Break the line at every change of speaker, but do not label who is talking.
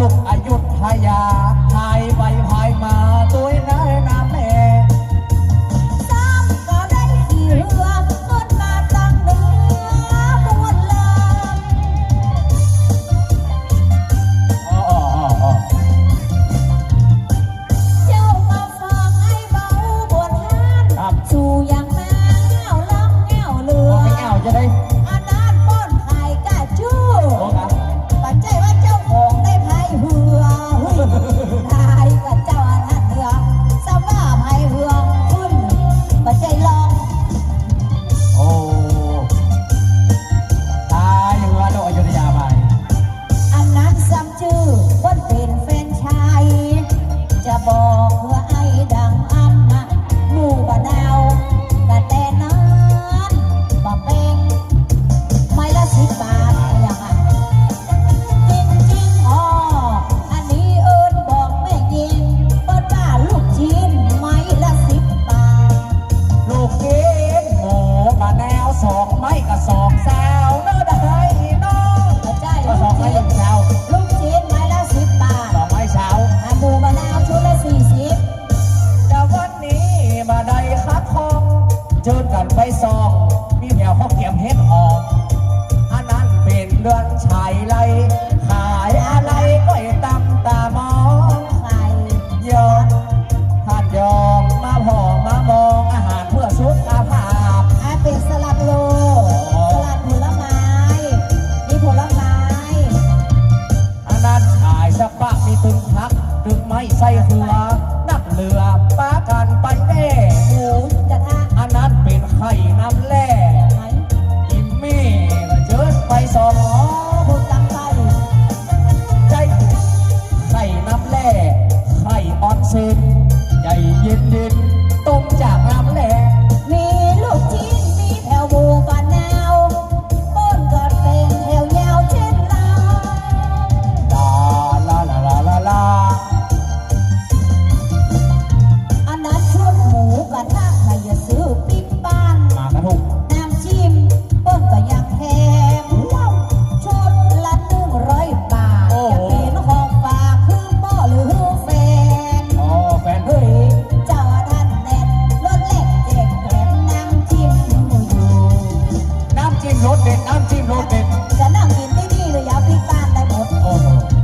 ลุกอายุทยาหายไปหายมาตัวน้ะ องสา
วน
อได้น้องก
ระ
จายก็สอง
ไม้
หนึ่
ลูกชิ้ไม้ละสิบบาทสองไม้เช้าอปู
มะ
นาวชุดละสี่สิบแต่
วัน
นี้มาได้คับ
คองเจิ
กันไปซอง มีแถวข้าวเกียมเฮ็ดออกอันนั้นเป็
นเรือนชายไรขาย
เด็ดน้ำจิ้มรสเด็ด
จะนั่งกินที่นี่เลยอยาพลิกบ้านได้หมดโอ้โห